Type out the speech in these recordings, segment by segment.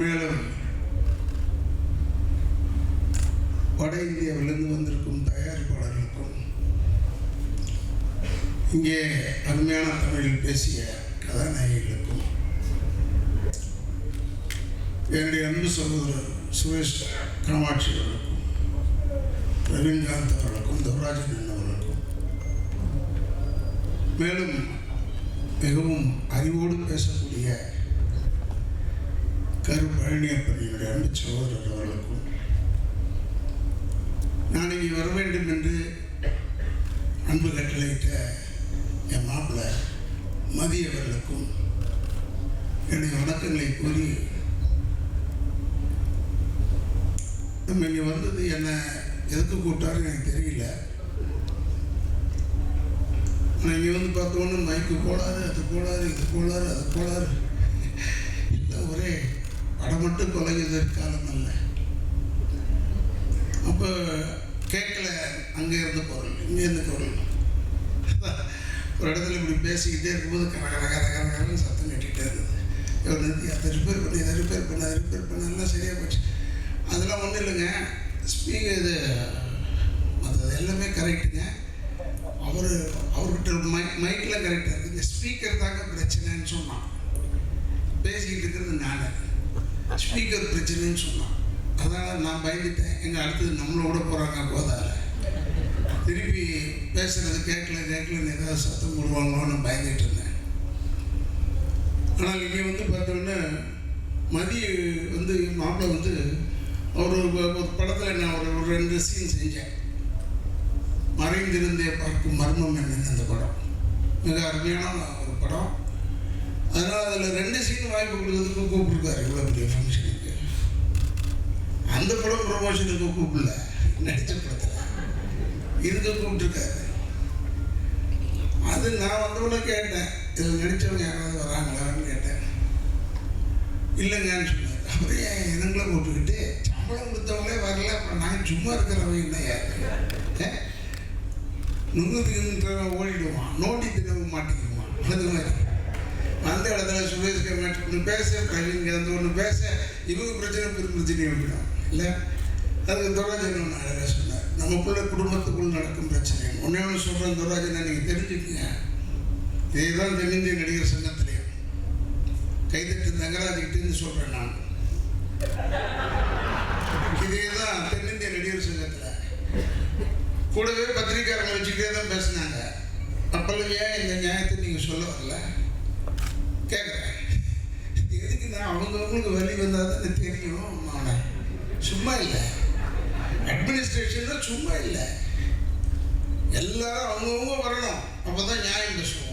மேலும் வட இந்தியாவிலிருந்து வந்திருக்கும் தயாரிப்பாளர்களுக்கும் இங்கே அருமையான தமிழில் பேசிய கதாநாயகிகளுக்கும் என்னுடைய அன்பு சகோதரர் சுரேஷ் காமாட்சி அவர்களுக்கும் ரவீன்காந்த் அவர்களுக்கும் துவராஜன் அவர்களுக்கும் மேலும் மிகவும் அறிவோடு பேசக்கூடிய கரு பழனியப்பன் என்னுடைய அன்பு சகோதரர் அவர்களுக்கும் நான் இங்கே வர வேண்டும் என்று அன்பு கட்டளையிட்ட என் மாப்பிள்ள மதியவர்களுக்கும் என்னுடைய வணக்கங்களை கூறி நம்ம இங்கே வந்தது என்னை எதுக்கு கூப்பிட்டாருன்னு எனக்கு தெரியல. ஆனால் இங்கே வந்து பார்த்தோன்னு மைக்கு போடாது அது போடாது இது போடாது அது போடாது. அதை மட்டும் கொலைகிறது காலம் அல்ல. அப்போ கேட்கல அங்கே இருந்த பொருள் இங்கே இருந்த பொருள் ஒரு இடத்துல இப்படி பேசிக்கிட்டே இருக்கும்போது கர கர கர கர கரன்னு சத்தம் கட்டிகிட்டே இருந்தது. இவர் நிறுத்தி அதை ரிப்பேர் பண்ணி இதை ரிப்பேர் பண்ண அதை ரிப்பேர் பண்ண எல்லாம் சரியாக போச்சு. அதெல்லாம் ஒன்றும் இல்லைங்க. ஸ்பீக்கர் இது மற்றது எல்லாமே கரெக்டுங்க அவர் அவர்கிட்ட மைக் மைக்கெலாம் கரெக்டாக இருக்குது. இந்த ஸ்பீக்கர் தாங்க பிரச்சனைன்னு சொன்னான். பேசிக்கிட்டு இருக்கிறது நான். ஸ்பீக்கர் பிரச்சனைன்னு சொன்னான். அதனால் நான் பயந்துட்டேன். எங்கள் அடுத்தது நம்மளோட போகிறாங்க கோதால. திருப்பி பேசுகிறது கேட்கல கேட்கலன்னு ஏதாவது சத்தம் போடுவாங்களோன்னு பயந்துட்டு இருந்தேன். ஆனால் இங்கே வந்து பார்த்தோன்னே மதிய வந்து மாப்பிள்ளை வந்து அவர் ஒரு ஒரு படத்தில் நான் ஒரு ஒரு ரெண்டு சீன் செஞ்சேன். மறைந்திருந்தே பார்க்கும் மர்மம் என்னன்னு அந்த படம். மிக அருமையான ஒரு படம். அதனால் அதில் ரெண்டு சீன் வாய்ப்பு கொடுக்கறதுக்கு கூப்பிட்டுருக்காரு இவ்வளோ பெரிய ஃபங்க்ஷனுக்கு அந்த படம் ப்ரொமோஷனுக்கு கூப்பிடல. நடித்த படத்தில். இதுக்கு கூப்பிட்டுருக்காரு. அது நான் வந்தவொடனே கேட்டேன் இதில் நடித்தவங்க யாராவது வராங்களான்னு கேட்டேன். இல்லைங்கன்னு சொன்னார். அப்புறம் ஏன் இதுங்களை கூப்பிட்டுக்கிட்டு சம்பளம் கொடுத்தவங்களே வரல அப்புறம் நாங்கள் சும்மா இருக்கிறவங்க என்ன யாரு நுங்குதுன்ற ஓடிடுவான் நோண்டி திரும்ப மாட்டிக்குவான் அது மாதிரி. அந்த இடத்துல சுரேஷ் கர்நாட் ஒன்று பேச பிரவீன் கந்த ஒன்று பேச இவங்க பிரச்சனை பெரும் பிரச்சனை விடும் இல்லை? அதுக்கு துராஜன் ஒன்று அழகாக சொன்னார். நமக்குள்ள குடும்பத்துக்குள் நடக்கும் பிரச்சனை. ஒன்றே ஒன்று சொல்கிறேன் துராஜனை நீங்கள் தெரிஞ்சுக்கங்க. இதுதான் தென்னிந்திய நடிகர் சங்கத்திலையும். கைதட்டு தங்கராஜிக்கிட்டேருந்து சொல்கிறேன் நான். இதே தான் தென்னிந்திய நடிகர் சங்கத்தில். கூடவே பத்திரிக்கையாளர்கள் வச்சுக்கிட்டே தான் பேசினாங்க. அப்பெல்லாம் ஏன் இந்த நியாயத்தை நீங்கள் சொல்ல வரல கேட்குறேன் எதுக்கு நான் அவங்கவுங்களுக்கு வழி வந்தால் தான் தெரியும். அவனை சும்மா இல்லை. அட்மினிஸ்ட்ரேஷன் தான் சும்மா இல்லை. எல்லாரும் அவங்கவுங்க வரணும். அப்போ தான் நியாயம் பேசுவோம்.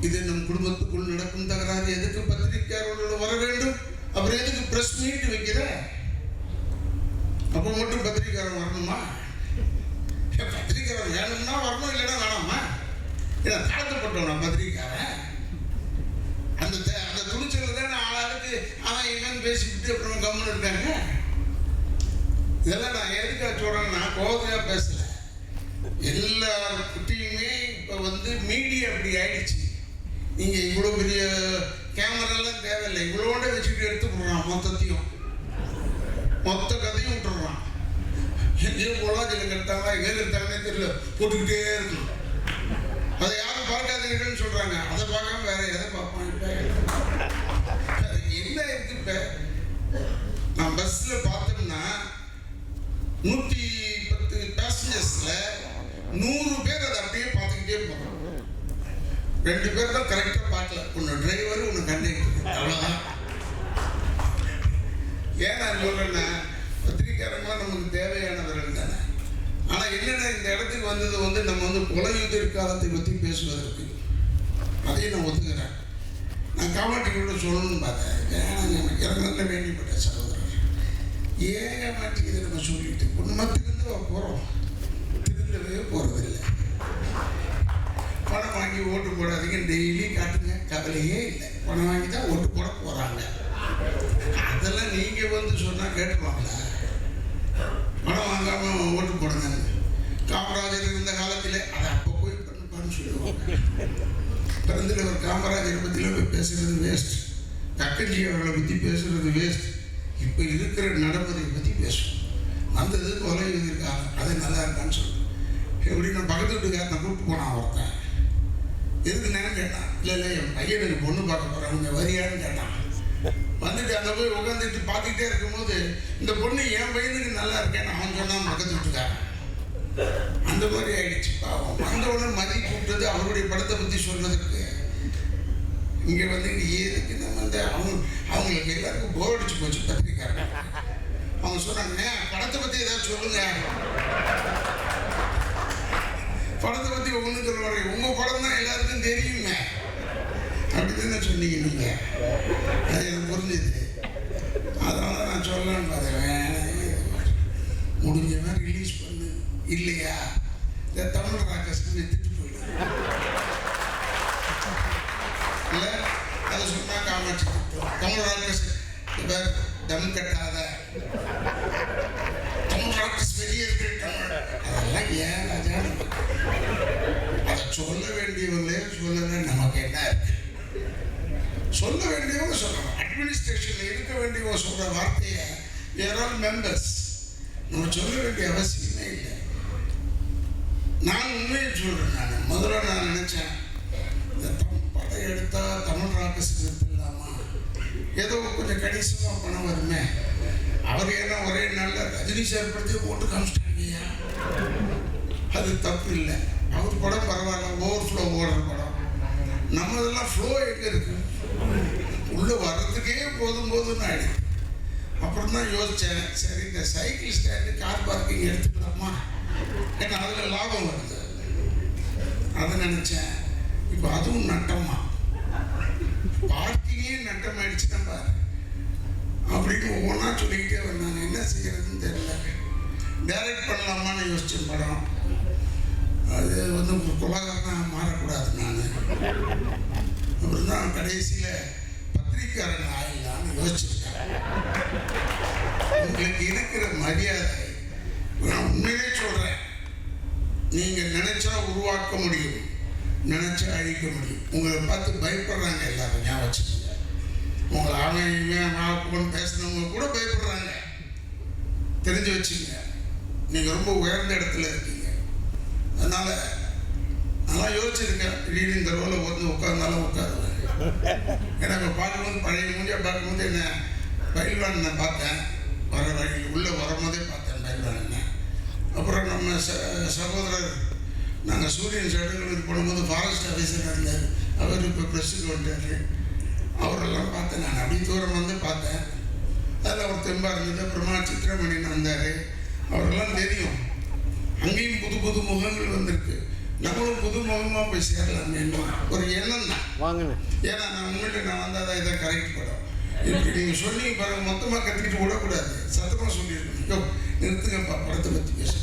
இது நம் குடும்பத்துக்குள் நடக்கும் தகராறு. எதுக்கு பத்திரிகையாளர்கள் வர வேண்டும்? அப்புறம் எதுக்கு ப்ரெஸ் மீட் வைக்கிற? அப்போ மட்டும் பத்திரிகையாளர் வரணுமா? பத்திரிக்கையாளர் வேணும்னா வரணும் இல்லைன்னா வேணாமா? ஏன்னா தாழ்த்தப்பட்டவனா பத்திரிக்கையாளன்? அந்த தே- அந்த தானே அவன் இவன் பேசிக்கிட்டு அப்புறம் கம்முன்னு இருக்காங்க. இதெல்லாம் நான் எதுக்காக சொல்கிறேன் நான் கோபத்தையாக பேசல. எல்லார்கிட்டையுமே இப்போ வந்து மீடியா அப்படி ஆயிடுச்சு. நீங்கள் இவ்வளோ பெரிய கேமராலாம் தேவையில்லை. இவ்வளோட வச்சுக்கிட்டு எடுத்து விட்றான் மொத்தத்தையும். மொத்த கதையும் விட்டுறான். எங்கேயும் பொள்ளாச்சியில் கட்டாங்களா எங்கே எடுத்தாங்கன்னே தெரியல. போட்டுக்கிட்டே இருக்கணும் அதை யாரும் பார்க்காதீங்கன்னு சொல்கிறாங்க அதை பார்க்காம வேற எதை பார்ப்பாங்க நான் பஸ்ஸில் பார்த்தோம்னா நூற்றி பத்து பேசஞ்சர்ஸ்ல நூறு பேர் அதை அப்படியே பார்த்துக்கிட்டே போகிறோம் ரெண்டு பேர் தான் கரெக்டாக பார்க்கல. ஒன்று டிரைவர் ஒன்று கண்டக்டர் அவ்வளோதான் ஏன் நான் சொல்கிறேன்னா பத்திரிக்கையாளர்களாம் நமக்கு தேவையானவர்கள் தானே. ஆனால் என்னென்ன இந்த இடத்துக்கு வந்தது வந்து நம்ம வந்து கொலையுதிர் காலத்தை பற்றி பேசுவதற்கு? அதையும் நான் ஒத்துக்கிறேன். நான் சொல்லணும்னு பார்த்தேன் வேணாங்க எனக்கு இறங்க வேண்டிப்பட்ட சகோதரர். ஏங்க இதை நம்ம சொல்லிட்டு குடும்பத்துக்கு போகிறோம் திருந்தவே போகிறதில்லை பணம் வாங்கி ஓட்டு போடாதீங்க. டெய்லி காட்டுங்க. கவலையே இல்லை. பணம் வாங்கி தான் ஓட்டு போட போகிறாங்க அதெல்லாம் நீங்கள் வந்து சொன்னால் கேட்டுருவாங்களா பணம் வாங்காமல் ஓட்டு போடுங்க காமராஜர் இருந்த காலத்தில் அதை அப்போ போய் பண்ணுப்பான்னு சொல்லுவாங்க. பெருந்தலைவர் காமராஜரை பற்றிலாம் போய் பேசுறது வேஸ்ட் கக்கஞ்சி அவர்களை பற்றி பேசுறது வேஸ்ட் இப்போ இருக்கிற நடைமுறையை பற்றி பேசுவோம். வந்தது கொலை இருக்கா அது நல்லா இருக்கான்னு சொல்லுவேன் எப்படி நான் பக்கத்து வீட்டுக்காரனை கூப்பிட்டு போனான் ஒருத்தன்? எதுக்கு நேரம் கேட்டான் இல்லை இல்லை என் பையன் எனக்கு பொண்ணு பார்க்க போகிறவங்க வரியான்னு கேட்டான். வந்துட்டு அங்கே போய் உட்காந்துட்டு பார்த்துக்கிட்டே இருக்கும்போது இந்த பொண்ணு என் பையனுக்கு நல்லா இருக்கேன்னு அவன் சொன்னான் பக்கத்து வீட்டுக்காரன். அந்த மாதிரி ஆயிடுச்சு பாவம். வந்தவுடன் மதி கூப்பிட்டது அவருடைய படத்தை பற்றி சொல்றதுக்கு இங்கே வந்து எதுக்கு நம்ம வந்து அவங்க அவங்களுக்கு எல்லாருக்கும் போர் அடிச்சு போச்சு பத்திரிக்காரங்க அவங்க சொன்னாங்க படத்தை பற்றி ஏதாவது சொல்லுங்க. படத்தை பற்றி ஒண்ணு சொல்ல மாட்டேங்க உங்கள் படம் தான் எல்லாருக்கும் தெரியுமே. அப்படின்னு சொன்னீங்க நீங்கள் அது எனக்கு புரிஞ்சுது. அதனால நான் சொல்லலான்னு பார்த்தேன். முடிஞ்ச முடிஞ்சவன் ரிலீஸ் பண்ணு. இல்லையா? இந்த தமிழ் ராக்கஸ்க்கு வித்துட்டு போயிடும் இல்லை? அதை சொன்னா காமாட்சி திட்டம் தமிழ் ராக்கஸ் இவர் தம் கட்டாத. தமிழ் ராக்கஸ் வெளியே இருக்கு தமிழ். அதெல்லாம் ஏன் ராஜா? அதை சொல்ல வேண்டியவங்களே சொல்லல நமக்கு என்ன இருக்கு? சொல்ல வேண்டியவங்க சொல்லணும். அட்மினிஸ்ட்ரேஷன்ல இருக்க வேண்டியவங்க சொல்ற வார்த்தையை வேர் ஆல் மெம்பர்ஸ் நம்ம சொல்ல வேண்டிய அவசியம் நான் உண்மையை சொல்கிறேன் நான். முதல்ல நான் நினச்சேன் இந்த தம் படம் எடுத்தால் தமிழ் ராக்கஸ் இல்லாமா ஏதோ கொஞ்சம் கணிசமாக பணம் வருமே. அவர் ஏன்னா ஒரே நாளில் ரஜினி சார் படத்தையும் போட்டு காமிச்சிட்டாங்கய்யா? அது தப்பு இல்லை. அவர் படம் பரவாயில்ல ஓவர் ஃப்ளோ ஓடுற படம். நம்மதெல்லாம் ஃப்ளோ எங்கே இருக்கு. உள்ளே வர்றதுக்கே போதும் போதும்னு ஆயிடுது அப்புறம் தான் யோசித்தேன் சரி இந்த சைக்கிள் ஸ்டாண்டு கார் பார்க்கிங் எடுத்துக்கலாமா? ஏன்னா அதில் லாபம் வருது. அதை நினச்சேன். இப்போ அதுவும் நட்டமா? பார்க்கிங்கே நட்டம் ஆயிடுச்சுன்னா பாரு. அப்படின்னு ஒவ்வொன்றா சொல்லிக்கிட்டே வந்தாங்க. என்ன செய்யறதுன்னு தெரியல. டைரக்ட் பண்ணலாமான்னு யோசிச்சேன் படம். அது வந்து கொலகாரனாக மாறக்கூடாது நான். அப்புறம் தான் கடைசியில் பத்திரிக்காரன் ஆயிடலான்னு யோசிச்சிருக்கேன். உங்களுக்கு இருக்கிற மரியாதை நான் உண்மையிலே சொல்கிறேன் நீங்கள் நினைச்சா உருவாக்க முடியும். நினைச்சா அழிக்க முடியும். உங்களை பார்த்து பயப்படுறாங்க எல்லாரும் ஞாபகம் வச்சுக்கோங்க. உங்களை அவன் இவன் வாக்குன்னு பேசுனவங்க கூட பயப்படுறாங்க. தெரிஞ்சு வச்சுங்க. நீங்கள் ரொம்ப உயர்ந்த இடத்துல இருக்கீங்க. அதனால் நல்லா யோசிச்சிருக்கேன் திடீர்னு இந்த ரோல வந்து உட்கார்ந்தாலும் உட்காருவேன் ஏன்னா இப்போ பார்க்கும்போது பழைய மூஞ்சியாக பார்க்கும்போது என்ன பயில்வான் நான் பார்த்தேன். வர வழி உள்ளே வரும்போதே பார்த்தேன் பயில்வான் அப்புறம் நம்ம ச சகோதரர் நாங்கள் சூரியன் சடுகளுக்கு போடும்போது ஃபாரஸ்ட் ஆஃபீஸர் இருந்தார். அவர் இப்போ ப்ரெஸ்ஸுக்கு வந்துட்டார். அவரெல்லாம் பார்த்தேன். நான் அப்படி தூரம் வந்து பார்த்தேன். அதில் அவர் தெம்பா இருந்தது அப்புறமா சித்திரமணின்னு வந்தார். அவரெல்லாம் தெரியும். அங்கேயும் புது புது முகங்கள் வந்திருக்கு. நம்மளும் புது முகமாக போய் சேரலாமே. ஒரு எண்ணம் தான். வாங்கண்ணே ஏன்னா நான் உங்கள்கிட்ட நான் வந்தால் தான் இதை கரெக்ட் படம். இப்படி நீங்கள் சொன்னீங்க பாருங்க மொத்தமாக கத்திக்கிட்டு விடக்கூடாது. சத்தமாக சொல்லியிருக்கணும். நிறுத்துங்கப்பா படத்தை பற்றி பேசுகிறேன்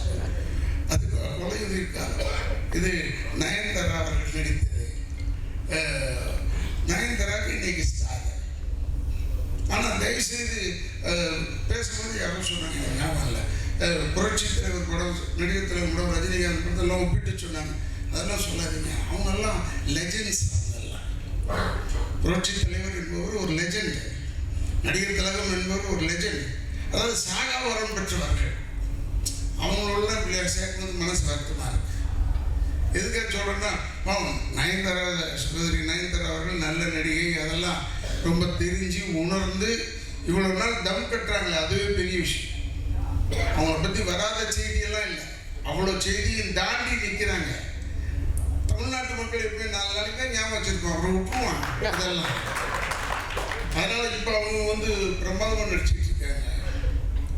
அதுக்கு கொலை இருக்காங்க இது நயன்தாரா அவர்கள் நடித்தது. அஹ், இன்னைக்கு ஸ்டார். ஆனால் தயவுசெய்து பேசும்போது யாரும் சொன்னாங்க ஞாபகம் இல்லை. புரட்சி தலைவர் படம் நடிகர் தலைவர் படம் ரஜினிகாந்த் படத்தெல்லாம் ஒப்பிட்டு சொன்னாங்க. அதெல்லாம் சொல்லாதீங்க. அவங்கெல்லாம் லெஜெண்ட்ஸ் அவங்கெல்லாம். புரட்சி தலைவர் என்பவர் ஒரு லெஜெண்ட் நடிகர் திலகம் என்பவர் ஒரு லெஜெண்ட் அதாவது சாகா வரம் பெற்றவர்கள். அவங்களோட பிள்ளையார் சேர்க்கும்போது மனசு வருத்தமாக இருக்கு. எதுக்காக சொல்கிறேன்னா பாவம் நயன்தாரா சகோதரி நயன்தாரா அவர்கள் நல்ல நடிகை அதெல்லாம் ரொம்ப தெரிஞ்சு உணர்ந்து இவ்வளோ நாள் தம் கட்டுறாங்களே அதுவே பெரிய விஷயம். அவங்கள பற்றி வராத செய்தியெல்லாம் இல்லை. அவ்வளோ செய்தியும் தாண்டி நிற்கிறாங்க தமிழ்நாட்டு மக்கள் எப்படி நாலு நாளைக்கு தான் ஞாபகம் வச்சுருக்கோம் அவரை விட்டுருவான் அதெல்லாம். அதனால் இப்போ அவங்க வந்து பிரமாதமாக நடிச்சிட்டு இருக்காங்க.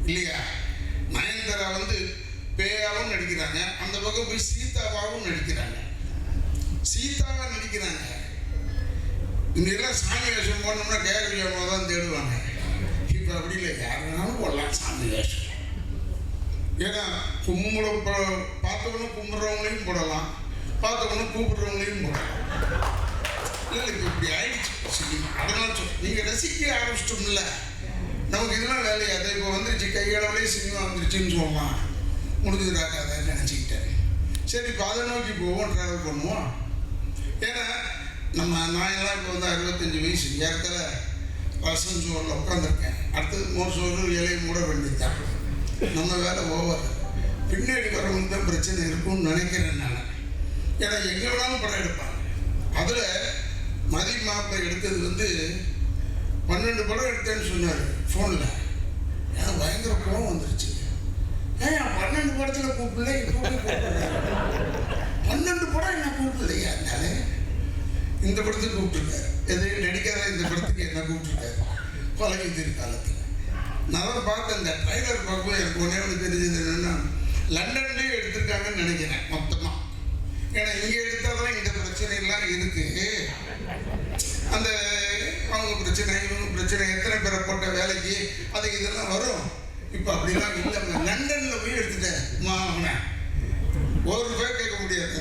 இல்லையா? நயன்தாரா வந்து பேயாவும் நடிக்கிறாங்க. அந்த பக்கம் போய் சீதாவாவும் நடிக்கிறாங்க. சீதாவா நடிக்கிறாங்க. இன்னைக்கெல்லாம் எல்லாம் சாமி வேஷம் போனோம்னா கேரளி அம்மா தான் தேடுவாங்க. இப்போ அப்படி இல்லை யார் வேணாலும் போடலாம் சாமி வேஷம். ஏன்னா கும்பல பார்த்தவனும் கும்பிட்றவங்களையும் போடலாம். பார்த்தவனும் கூப்பிடுறவங்களையும் போடலாம். இல்லை இப்போ இப்படி ஆயிடுச்சு. அதனால நீங்கள் ரசிக்க ஆரம்பிச்சிட்டோம்ல. நமக்கு இதெல்லாம் வேலையா? அதை இப்போ வந்துருச்சு கையளவுலேயே சினிமா வந்துருச்சுன்னு சொல்லலாம் முடிஞ்சதுடா கதை நினச்சிக்கிட்டேன். சரி இப்போ அதை நோக்கி போவோம் ட்ராவல் பண்ணுவோம். ஏன்னா நம்ம நான் எல்லாம் இப்போ வந்து அறுபத்தஞ்சு வயசு ஏற்கல ரசம் சோறில் உட்காந்துருக்கேன் அடுத்தது மோர் சோறு இலையை மூட வேண்டியதான் நம்ம வேலை ஓவர் பின்னாடி வரவங்க தான் பிரச்சனை இருக்கும்னு நினைக்கிறேன் நான். ஏன்னா எங்கே வேணாலும் படம் எடுப்பாங்க. அதில் மதி மாப்பை எடுத்தது வந்து பன்னெண்டு படம் எடுத்தேன்னு சொன்னார் ஃபோனில் எனக்கு பயங்கர கோபம் வந்துருச்சு. ஏன் பன்னெண்டு படத்தில் கூப்பிடல இப்போ பன்னெண்டு படம் என்ன கூப்பிடலையா அதனால இந்த படத்துக்கு கூப்பிட்டுருக்காரு. எது நடிக்காத இந்த படத்துக்கு என்ன கூப்பிட்டுருக்காரு? கொலை காலத்தில். நான் பார்த்த பார்த்தேன் இந்த ட்ரைலர் பார்க்கும் எனக்கு ஒன்றே ஒன்று தெரிஞ்சது என்னென்னா லண்டன்லேயே எடுத்திருக்காங்கன்னு நினைக்கிறேன் மொத்தமாக ஏன்னா இங்கே எடுத்தால் தான் இந்த பிரச்சனை எல்லாம் இருக்குது அந்த அவங்க பிரச்சனை இவங்க பிரச்சனை எத்தனை பேரை போட்ட வேலைக்கு அது இதெல்லாம் வரும். இப்போ அப்படிலாம் இல்லைங்க. லண்டனில் போய் எடுத்துட்டேன் மாவனை ஒரு பேர் கேட்க முடியாது.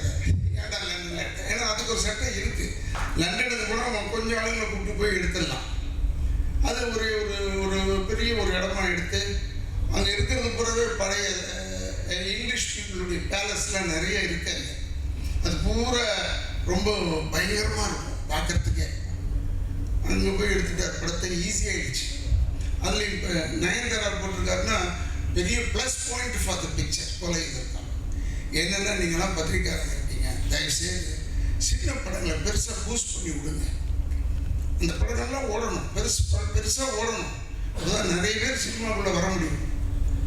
அதை லண்டனில்? எடுத்தேன் ஏன்னா அதுக்கு ஒரு சட்டம் இருக்குது லண்டனுக்கு போனால் அவன் கொஞ்சம் ஆளுங்களை கூப்பிட்டு போய் எடுத்துடலாம். அது ஒரு ஒரு ஒரு பெரிய ஒரு இடமா எடுத்து அங்கே இருக்கிறது பூராவே பழைய இங்கிலீஷ் பீப்புளுடைய பேலஸ்லாம் நிறைய இருக்காங்க அது பூரா ரொம்ப பயங்கரமாக இருக்கும் பார்க்கறதுக்கே. இவங்க போய் எடுத்துட்டார் படத்தை ஈஸியாகிடுச்சு அதில் இப்போ நயன்தாரா போட்டிருக்காருன்னா பெரிய plus point for the picture கொலை இருக்காங்க என்னென்னா நீங்களாம் பத்திரிக்கையாளர் இருக்கீங்க தயவுசெய்து சின்ன படங்களை பெருசாக பூஸ்ட் பண்ணி விடுங்க. அந்த படம் நல்லா ஓடணும். பெருசு பெருசாக ஓடணும். அதுதான் நிறைய பேர் சினிமாக்குள்ளே வர முடியும்.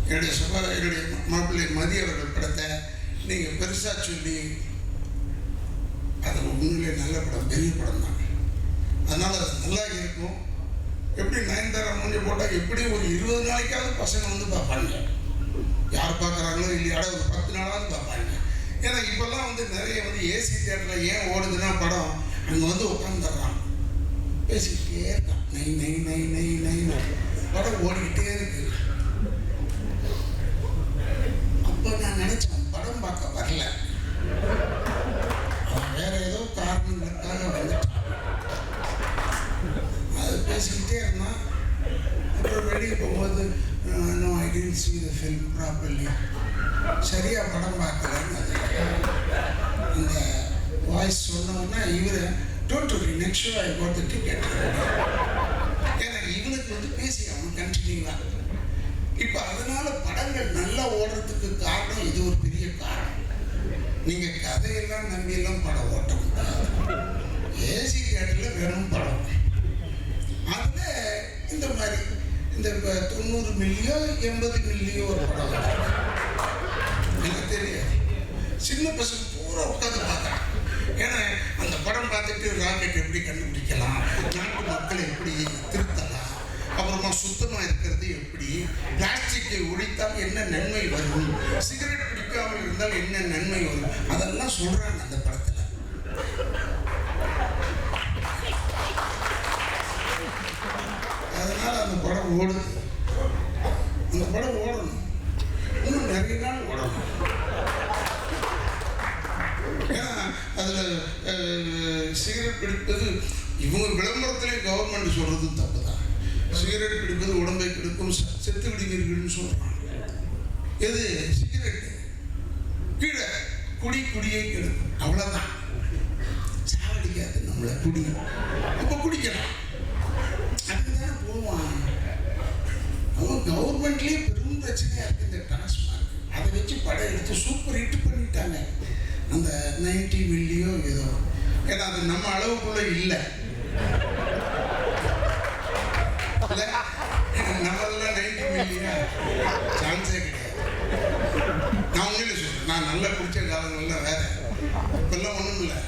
என்னுடைய சபா என்னுடைய மாப்பிள்ளை மதி அவர்கள் படத்தை நீங்கள் பெருசாக சொல்லி அது உண்மையிலே நல்ல படம் பெரிய படம் தான் அதனால் நல்லா இருக்கும். எப்படி நயன்தாரா மூஞ்சி போட்டால் எப்படி ஒரு இருபது நாளைக்காவது பசங்க வந்து பார்ப்பாங்க. யார் பார்க்குறாங்களோ இல்லையாட ஒரு பத்து நாளாவது பார்ப்பாங்க. ஏன்னா இப்போல்லாம் வந்து நிறைய வந்து ஏசி தேட்டரில் ஏன் ஓடுதுன்னா படம் அங்கே வந்து உட்காந்துடுறான் பேசிக்கிட்டே இருக்கான். நை நை நை நை நை. படம் ஓடிக்கிட்டே இருக்கு. அப்போ நான் நினச்சேன் படம் பார்க்க வரல. பேசிக்கிட்டே இருந்தான் அப்புறம் வெளியே போகும்போது no I didn't see the film properly சரியா படம் பார்க்கலன்னு இந்த வாய்ஸ் சொன்னோன்னா இவர் don't worry next show I got the ticket ஏன்னா இவனுக்கு வந்து பேசி அவன் கண்டினியூவாக இப்போ அதனால் படங்கள் நல்லா ஓடுறதுக்கு காரணம் இது ஒரு பெரிய காரணம். நீங்கள் கதையெல்லாம் நம்பியெல்லாம் படம் ஓட்ட முடியாது ஏசி தேட்டரில் வெறும் படம். அதில் இந்த மாதிரி இந்த தொண்ணூறு மில்லியோ எண்பது மில்லியோ ஒரு படம். வரும். எனக்கு தெரியாது சின்ன பசங்க பூரா உட்காந்து பார்க்குறான் ஏன்னா அந்த படம் பார்த்துட்டு ராக்கெட் எப்படி கண்டுபிடிக்கலாம் நாட்டு மக்களை எப்படி திருத்தலாம் அப்புறமா சுத்தமாக இருக்கிறது எப்படி பிளாஸ்டிக்கை ஒழித்தால் என்ன நன்மை வரும் சிகரெட் பிடிக்காமல் இருந்தால் என்ன நன்மை வரும் அதெல்லாம் சொல்கிறாங்க அந்த படம் அதனால அந்த படம் ஓடுது. அந்த படம் ஓடணும். இன்னும் நிறைய நாள் ஓடணும். ஏன்னா அதில் சிகரெட் பிடிப்பது இவங்க விளம்பரத்திலே கவர்மெண்ட் சொல்கிறது தப்பு தான் சிகரெட் பிடிப்பது உடம்பை கெடுக்கும் செத்து விடுவீர்கள்னு சொல்கிறாங்க எது? சிகரெட் கீழே குடி குடியை கெடுக்கும். அவ்வளோதான் சாவடிக்காது நம்மளை குடி அப்போ குடிக்கலாம் அதுதான் போவான் அவன் கவர்மெண்ட்லேயே பெரும் பிரச்சனையாக இருக்குது இந்த டாஸ்மாக் அதை வச்சு படம் எடுத்து சூப்பர் ஹிட் பண்ணிட்டாங்க. அந்த நைன்டி மில்லியோ ஏதோ. ஏன்னா அது நம்ம அளவுக்குள்ள இல்லை. நம்மளெல்லாம் நைன்டி மில்லியா சான்ஸே கிடையாது. நான் உண்மையில சொல்றேன். நான் நல்லா பிடிச்ச காலங்கள்லாம் வேற. இப்பெல்லாம் ஒன்றும் இல்லை.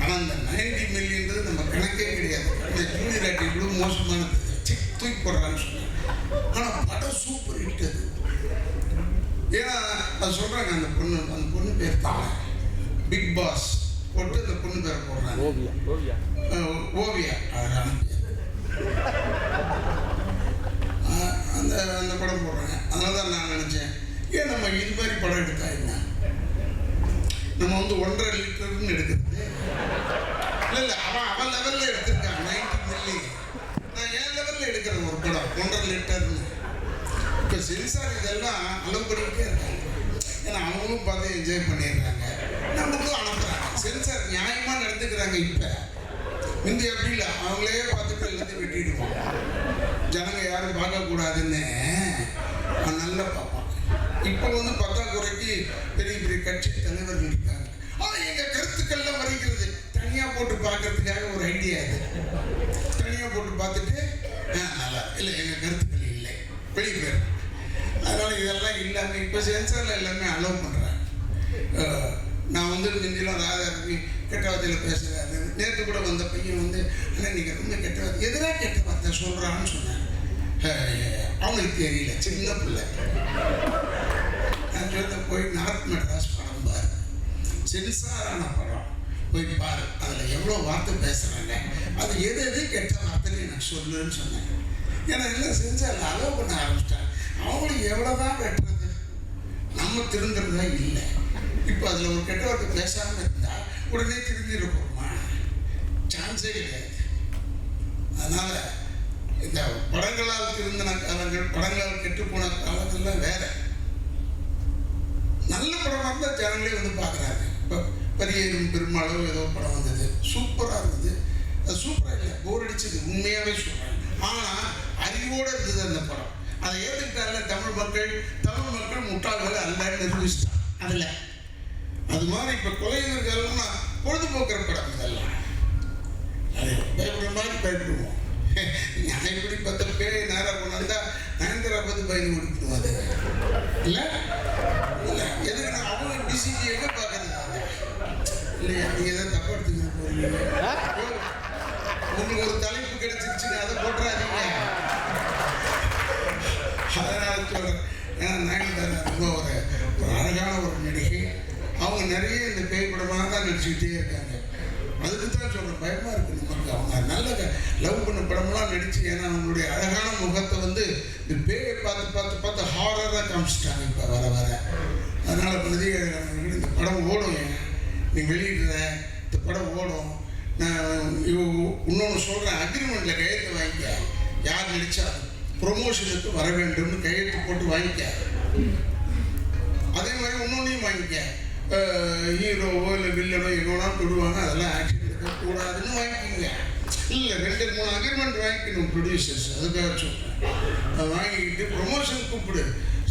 ஆனால் அந்த நைன்டி மில்லியன்றது நம்ம கணக்கே கிடையாது. இந்த ஜூனியர் ஆக்டி இவ்வளோ மோசமானது. ச்சே, தூக்கி போடுறான்னு சொன்னேன் ஆனால் சூப்பர் ஹிட் அது ஏன்னா அது சொல்கிறாங்க அந்த பொண்ணு அந்த பொண்ணு பேர் தான் பிக் பாஸ் போட்டு அந்த பொண்ணு பேரை போடுறாங்க. ஓவியா ஓவியா. ஓவியா. அந்த அந்த படம் போடுறாங்க. அதனால தான் நான் நினச்சேன் ஏன் நம்ம இது மாதிரி படம் எடுத்தா என்ன? நம்ம வந்து ஒன்றரை லிட்டர்னு எடுக்கிறது. இல்லை இல்லை அவன் அவன் லெவலில் எடுத்திருக்கான். Ninety ml. நான் என் லெவலில் எடுக்கிறேன் ஒரு படம். ஒன்றரை லிட்டர்னு சென்சார் இதெல்லாம் அலோவ் பண்ணிக்கிட்டே இருக்காங்க. ஏன்னா அவங்களும் பார்த்து என்ஜாய் பண்ணிடுறாங்க. நமக்கும் அனுப்புகிறாங்க சென்சார் நியாயமாக நடந்துக்கிறாங்க இப்போ. முந்தி அப்படி இல்லை. அவங்களே பார்த்துட்டு எல்லாத்தையும் வெட்டிடுவான் ஜனங்க யாரும் பார்க்கக்கூடாதுன்னு அவன் நல்லா பார்ப்பான். இப்போ வந்து பத்தாக்குறைக்கு பெரிய பெரிய கட்சி தலைவர்கள் இருக்காங்க. ஆனால் எங்கள் கருத்துக்கள்லாம் வருகிறது. தனியாக போட்டு பார்க்கறதுக்காக ஒரு ஐடியா இது. தனியாக போட்டு பார்த்துட்டு ஆ நல்லா. இல்லை எங்கள் கருத்துக்கள் இல்லை. வெளியே போயிடும் அதனால் இதெல்லாம் இல்லாமல் இப்போ சென்சரில் எல்லாமே அலோவ் பண்ணுறாங்க நான் வந்து முந்திலாம் ராதாரவி கெட்ட வார்த்தையில் பேசுகிறாரு நேற்று கூட வந்த பையன் வந்து ஆனால் நீங்கள் ரொம்ப கெட்ட வார்த்தை எதிராக கெட்ட வார்த்தை சொல்கிறான்னு சொன்னாங்க அவனுக்கு தெரியல சின்ன பிள்ளை. நான் சொல்ல போய் நார்த் மெட்ராஸ் படம் பாரு. சென்சாரான படம். போய் பாரு அதில் எவ்வளோ வார்த்தை பேசுகிறாங்க அது எது எது கெட்ட வார்த்தைன்னு எனக்கு சொல்லுன்னு சொன்னேன். ஏன்னா எல்லாம் சென்சாரில் அலோவ் பண்ண ஆரம்பிச்சிட்டாங்க. அவங்களுக்கு எவ்வளோதான் வெட்டுறது? நம்ம திருந்துறதா இல்லை. இப்போ அதில் ஒரு கெட்ட பேசாமல் இருந்தால் உடனே திருந்திருப்போமா? சான்ஸே கிடையாது. அதனால் இந்த படங்களால் திருந்தின காலங்கள் படங்களால் கெட்டுப்போன காலங்கள்லாம் வேற. நல்ல படமாக இருந்தால் ஜனங்களே வந்து பார்க்குறாங்க. இப்போ பரியேறும் பெருமாளோ ஏதோ படம் வந்தது. சூப்பராக இருந்தது. அது சூப்பராக இல்லை போர் அடிச்சது. உண்மையாகவே சூப்பராக ஆனால் அறிவோடு இருந்தது அந்த படம். அதை ஏற்றுக்கிட்டால தமிழ் மக்கள் தமிழ் மக்கள் முட்டாள்கள் அல்லன்னு நிரூபிச்சிட்டான் அதில். அது மாதிரி இப்போ கொலைஞர்கள்லாம் பொழுதுபோக்குற படம் இதெல்லாம் அது பயப்படுற மாதிரி பயப்படுவோம் இப்படி பத்து பேர் நேராக கொண்டாந்தா நயன்தாரா பார்த்து பயந்து கொடுக்கணும் அது. இல்லை? இல்லை. எதுக்கு நான் அவங்க எங்கே பார்க்கறது இல்லையா? நீங்கள் தான் தப்பா எடுத்துக்கிற போறீங்க உங்களுக்கு ஒரு தலைப்பு கிடைச்சிருச்சுன்னு அதை போட்டுறாதீங்க அதனால சொல்கிறேன் ஏன்னா நயன்தாரா ரொம்ப ஒரு ஒரு அழகான ஒரு நடிகை. அவங்க நிறைய இந்த பேய் படமாக தான் நடிச்சுக்கிட்டே இருக்காங்க. அதுக்கு தான் சொல்கிறேன் பயமாக இருக்குது நமக்கு. அவங்க நல்ல லவ் பண்ண படமெல்லாம் நடிச்சு ஏன்னா அவங்களுடைய அழகான முகத்தை வந்து இந்த பேயை பார்த்து பார்த்து பார்த்து ஹாரராக காமிச்சிட்டாங்க இப்போ வர வர. அதனால் பிரதி இந்த படம் ஓடும் ஏன்? நீ வெளியிடுற இந்த படம் ஓடும். நான் இன்னொன்று சொல்கிறேன் அக்ரிமெண்ட்டில் கையெழுத்து வாங்கிக்க. யார் நடித்தா ப்ரொமோஷனுக்கு வர வேண்டும்னு கையெழுத்து போட்டு வாங்கிக்க. அதே மாதிரி இன்னொன்றையும் வாங்கிக்க ஹீரோவோ இல்லை வில்லனோ எங்கோனா தொடுவாங்க அதெல்லாம் ஆக்ஷன் எடுக்கக்கூடாதுன்னு வாங்கிக்கோங்க இல்லை ரெண்டு மூணு அக்ரிமெண்ட் வாங்கிக்கணும் ப்ரொடியூசர்ஸ் அதுக்காக சொல்கிறேன் அதை வாங்கிக்கிட்டு ப்ரொமோஷன் கூப்பிடு.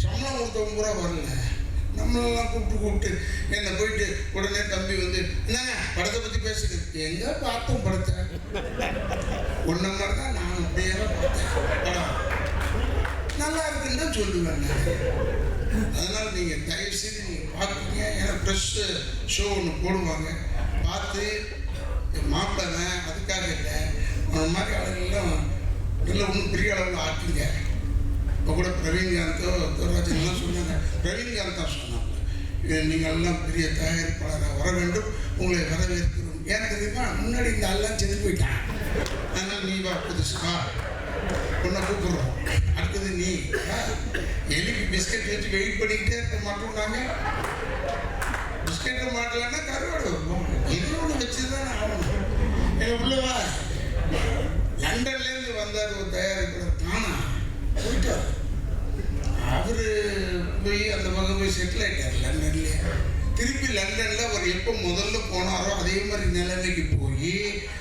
சம்பளம் கொடுத்தவங்க கூட வரல நம்மளெல்லாம் கூப்பிட்டு கூப்பிட்டு என்னை போயிட்டு உடனே தம்பி வந்து என்னங்க படத்தை பற்றி பேசுது? எங்கே பார்த்தோம் படத்தை. ஒன்றை மாதிரி தான் நான் அப்படியே தான் பார்த்தேன். படம். நல்லா இருக்குன்னு தான் சொல்லுவேன் நான். அதனால் நீங்கள் தயவு செய்து நீங்கள் பார்க்குறீங்க ஏன்னா ஃப்ரெஷ்ஷு ஷோ ஒன்று போடுவாங்க. பார்த்து மாப்பிள்ளை அதுக்காக இல்லை. அந்த மாதிரி ஆளுங்கெல்லாம் நல்ல ஒன்றும் பெரிய அளவில் ஆட்டுங்க. இப்போ கூட பிரவீன்காந்தோ துவராஜன்லாம் சொன்னாங்க. பிரவீன்காந்த் தான் சொன்னாங்க. நீங்கள் எல்லாம் பெரிய தயாரிப்பாளராக வர வேண்டும். உங்களை வரவேற்கிறோம். ஏன் தெரியுமா முன்னாடி இந்த எல்லாம் செஞ்சு போயிட்டான். அதனால் நீ வா புதுசு வா உன்னை கூப்பிடுறோம். நீ எலிக்கு பிஸ்கட் வச்சு வெயிட் பண்ணிக்கிட்டே இருக்க மாட்டோம் நாங்கள் பிஸ்கெட்டை மாட்டலன்னா கருவாடு வைப்போம் இது ஒன்று வச்சு ஆகணும். எங்கள் உள்ளவா லண்டன்லேருந்து வந்தார் ஒரு தயாரிப்பாளர் தானா? போயிட்டார் அவர் போய் அந்த பக்கம் போய் செட்டில் ஆயிட்டார் லண்டன்லேயே திருப்பி லண்டனில் அவர் எப்போ முதல்ல போனாரோ அதே மாதிரி நிலைமைக்கு போய்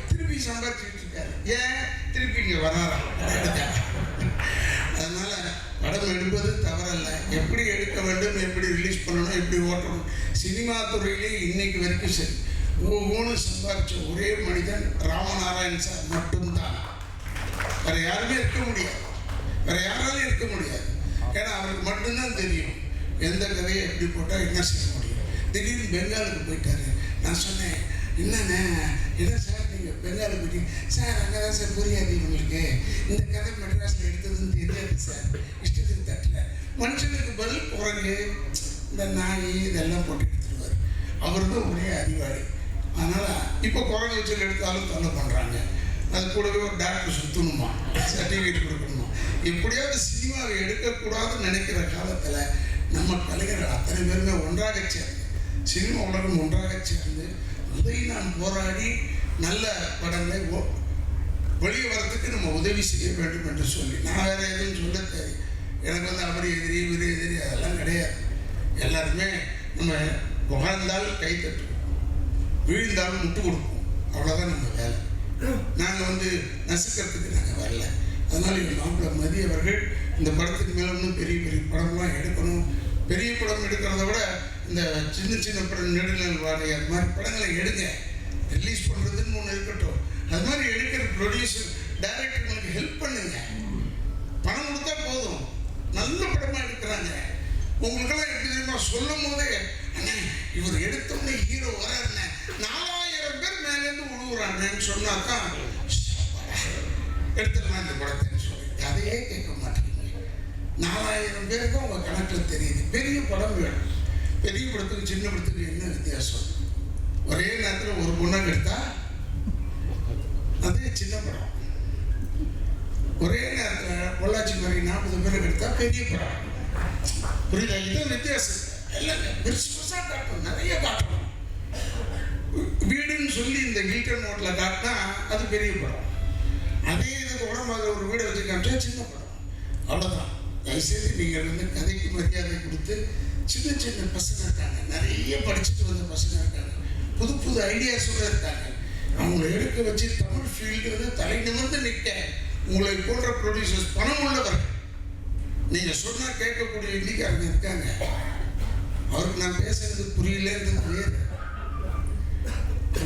திருப்பி சம்பாதிச்சுட்டு இருக்காரு. ஏன்? திருப்பி இங்கே வராரா? படம் எடுப்பது தவறல்ல. எப்படி எடுக்க வேண்டும் எப்படி ரிலீஸ் பண்ணணும் எப்படி ஓட்டணும். சினிமா துறையிலே இன்னைக்கு வரைக்கும் சரி. ஒவ்வொன்று சம்பாதிச்ச ஒரே மனிதன் ராமநாராயண் சார் மட்டும்தான். வேற யாருமே இருக்க முடியாது. வேற யாராலும் இருக்க முடியாது. ஏன்னா அவருக்கு மட்டும்தான் தெரியும். எந்த கதையை எப்படி போட்டால் என்ன செய்ய முடியும். திடீர்னு பெங்காலுக்கு போயிட்டாரு. நான் சொன்னேன் என்னண்ணே? என்ன சார் நீங்கள் பெரியாரை பற்றி சார் அங்கே தான் சார் புரியாது உங்களுக்கு. இந்த கதை மெட்ராஸில் எடுத்ததுன்னு தெரியாது சார் இஷ்டத்துக்கு தட்டில். மனுஷனுக்கு பதில் குரங்கு இந்த நாய் இதெல்லாம் போட்டு எடுத்துருவார். அவர் தான் ஒரே அறிவாளி. அதனால் இப்போ குரங்கு வச்சு எடுத்தாலும் தொல்லை பண்ணுறாங்க அது கூடவே ஒரு டாக்டர் சுற்றணுமா சர்டிஃபிகேட் கொடுக்கணுமா? எப்படியாவது சினிமாவை எடுக்கக்கூடாதுன்னு நினைக்கிற காலத்தில் நம்ம கலைஞர்கள் அத்தனை பேருமே ஒன்றாக சேர்ந்து சினிமா உலகம் ஒன்றாக சேர்ந்து உதவி நான் போராடி நல்ல படங்களை ஓ- வெளியே வரத்துக்கு நம்ம உதவி செய்ய வேண்டும் என்று சொல்லி. நான் வேறு எதுவும் சொல்ல எனக்கு வந்து அவர் எதிரி இவர் எதிரி அதெல்லாம் கிடையாது. எல்லாருமே நம்ம புகழ்ந்தால் கை தட்டுவோம். வீழ்ந்தாலும் முட்டு கொடுப்போம். அவ்வளோதான் நம்ம வேலை. நாங்கள் வந்து நசுக்கிறதுக்கு நாங்கள் வரல. அதனால் என் மாப்பிள்ள மதி அவர்கள் இந்த படத்துக்கு மேலே இன்னும் பெரிய பெரிய படம்லாம் எடுக்கணும். பெரிய படம் எடுக்கிறத விட இந்த சின்ன சின்ன படம் நெடுநல் வாடகை அது மாதிரி படங்களை எடுங்க. ரிலீஸ் பண்ணுறதுன்னு ஒன்று இருக்கட்டும். அது மாதிரி எடுக்கிற ப்ரொடியூசர் டைரக்டர்களுக்கு ஹெல்ப் பண்ணுங்க. பணம் கொடுத்தா போதும். நல்ல படமா எடுக்கிறாங்க. உங்களுக்கெல்லாம் எப்படி தெரியுமா? சொல்லும் போதே அண்ணே இவர் எடுத்தோடனே ஹீரோ வராருண்ணே. நாலாயிரம் பேர் மேலேருந்து உழுவுறாங்கன்னு சொன்னாக்கா தான் இந்த படத்தைன்னு சொல்லி. கதையே கேட்க மாட்டேங்குது. நாலாயிரம் பேருக்கு உங்கள் கணக்கில் தெரியுது. பெரிய படம் வேணும். பெரிய படத்துக்கு சின்ன படத்துக்கு என்ன வித்தியாசம்? ஒரே நேரத்தில் ஒரு பொண்ணை எடுத்தா அது சின்ன படம். ஒரே நேரத்தில் பொள்ளாச்சி மாதிரி நாற்பது பேரை எடுத்தா பெரிய படம். புரியுதா? இதுதான் வித்தியாசம். இல்லைங்க பெருசு பெருசாக காட்டணும் நிறைய காட்டணும் வீடுன்னு சொல்லி இந்த ஹில்டன் நோட்டில் காட்டினா அது பெரிய படம். அதே இதுக்கு உடம்பாக ஒரு வீடை வச்சு காமிச்சா சின்ன படம். அவ்வளோதான் தயவுசெய்து நீங்கள் வந்து கதைக்கு மரியாதை கொடுத்து சின்ன சின்ன பசங்க இருக்காங்க. நிறைய படிச்சுட்டு வந்த பசங்க இருக்காங்க. புது புது ஐடியாஸோட இருக்காங்க. அவங்கள எடுக்க வச்சு தமிழ் ஃபீல்டு வந்து தலை நிமிர்ந்து நிற்க உங்களை போன்ற ப்ரொடியூசர்ஸ் பணம் உள்ளவர். நீங்கள் சொன்னால் கேட்கக்கூடிய அவங்க இருக்காங்க. அவருக்கு நான் பேசுறது புரியலன்றது வேறு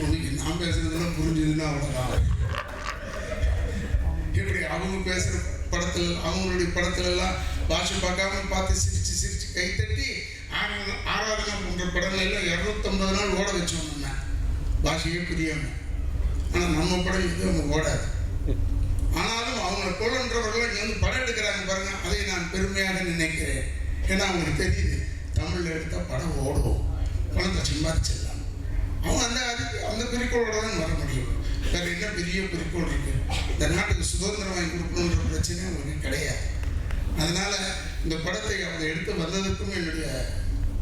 இன்னைக்கு நான் பேசுறதெல்லாம் புரிஞ்சதுன்னா அவ்வளோதான் இப்படி அவங்க பேசுகிற படத்தில் அவங்களுடைய படத்துல எல்லாம் பாஷை பார்க்காம பார்த்து சிரிச்சு சிரிச்சு கைத்தட்டி ஆரா- ஆராதனா போன்ற படங்கள் எல்லாம் இரநூத்தம்பது நாள் ஓட வச்சோம் நம்ம. பாஷையே புரியாம. ஆனால் நம்ம படம் இது அவங்க ஓடாது. ஆனாலும் அவங்களை போலன்றவர்கள் இங்கே வந்து படம் எடுக்கிறாங்க பாருங்க. அதை நான் பெருமையாக நினைக்கிறேன். ஏன்னா அவங்களுக்கு தெரியுது தமிழில் எடுத்தால் படம் ஓடும் பணத்தை சம்பாதிச்சிடலாம். அவங்க அந்த அதுக்கு அந்த குறிக்கோளோட தான் வர முடியும். வேறு என்ன பெரிய குறிக்கோள் இருக்குது இந்த நாட்டுக்கு சுதந்திரம் வாங்கி கொடுக்கணுன்ற பிரச்சனை அவங்களுக்கு கிடையாது. அதனால இந்த படத்தை அவங்க எடுத்து வந்ததுக்கும் என்னுடைய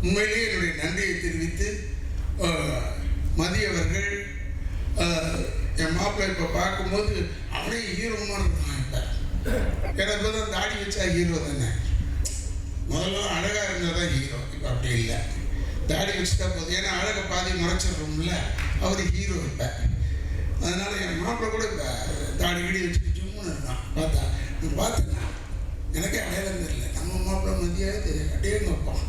உண்மையிலேயே என்னுடைய நன்றியை தெரிவித்து மதியவர்கள் மதி அவர்கள் என் மாப்பிள்ளை இப்போ பார்க்கும்போது அவனே ஹீரோ மாதிரி இப்போ எனக்கு தான் தாடி வச்சா ஹீரோ தானே. முதல்ல அழகாக இருந்தால் தான் ஹீரோ இப்போ அப்படி இல்லை. தாடி வச்சுட்டா போதும். ஏன்னா அழகை பாதி மறைச்சிடுறோம்ல அவர் ஹீரோ இப்போ. அதனால் என் மாப்பிள்ளை கூட இப்போ தாடி கீடி வச்சுட்டு ஜும்முன்னு இருந்தான். பார்த்தா நான் பார்த்தேன். எனக்கே அடையாளம் தெரியல நம்ம மாப்பிள்ளை தெரியும் அப்படியே வைப்பான்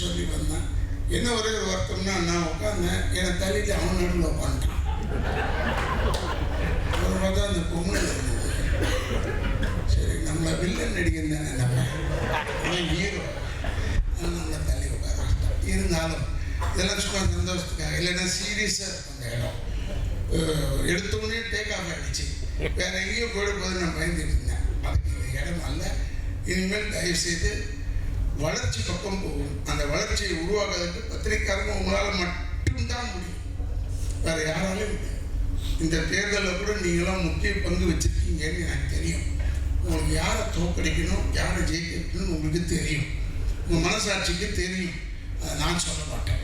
சொல்லி வந்தேன் என்ன ஒரே ஒரு வருத்தம்னா நான் உட்காந்தேன் என்னை தள்ளிட்டு அவன் நடுவில் உட்காந்துட்டான் ஒரு பார்த்தா அந்த பொம்மை இருந்தது சரி நம்மளை வில்லன் நடிகன் தானே நம்ம அவன் ஹீரோ நம்மளை தள்ளி உட்கார இருந்தாலும் இதெல்லாம் சும்மா சந்தோஷத்துக்காக இல்லைன்னா சீரியஸாக இருக்கும் அந்த இடம் எடுத்தோடனே டேக் ஆஃப் ஆகிடுச்சு வேற எங்கேயோ போயிட போது நான் பயந்துட்டு இருந்தேன் அதுக்கு இந்த இடம் அல்ல இனிமேல் தயவு செய்து வளர்ச்சி பக்கம் போகும் அந்த வளர்ச்சியை உருவாக்குறதுக்கு பத்திரிக்காரங்க உங்களால் மட்டும்தான் முடியும். வேறு யாராலையும் முடியாது இந்த தேர்தலில் கூட நீங்களாம் முக்கிய பங்கு வச்சிருக்கீங்கன்னு எனக்கு தெரியும். உங்களுக்கு யாரை தோக்கடிக்கணும் யாரை ஜெயிக்க வைக்கணும்னு உங்களுக்கு தெரியும். உங்கள் மனசாட்சிக்கு தெரியும். அதை நான் சொல்ல மாட்டேன்.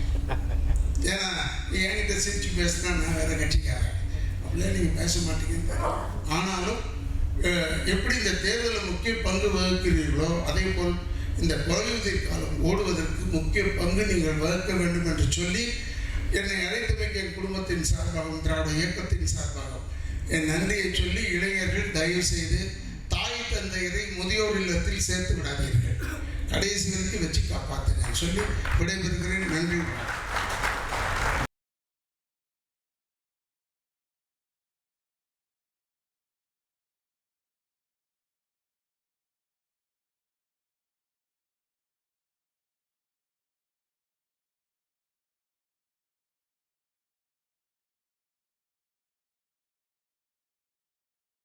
ஏன்னா நீ என்கிட்ட சிரிச்சு பேசுனா நான் வேறு கட்சிக்காரன். அப்படியே நீங்கள் பேச மாட்டீங்கன்னு தெரியும். ஆனாலும் எப்படி இந்த தேர்தலில் முக்கிய பங்கு வகிக்கிறீர்களோ அதே போல் இந்த குறைவுதை காலம் ஓடுவதற்கு முக்கிய பங்கு நீங்கள் வகுக்க வேண்டும் என்று சொல்லி என்னை அழைத்தமைக்கு என் குடும்பத்தின் சார்பாகவும் திராவிட இயக்கத்தின் சார்பாகவும் என் நன்றியை சொல்லி இளைஞர்கள் தயவு செய்து தாய் தந்தையரை முதியோர் இல்லத்தில் சேர்த்து விடாதீர்கள். கடைசி வரைக்கும் வச்சு காப்பாற்றுங்க சொல்லி விடைபெறுகிறேன். நன்றி.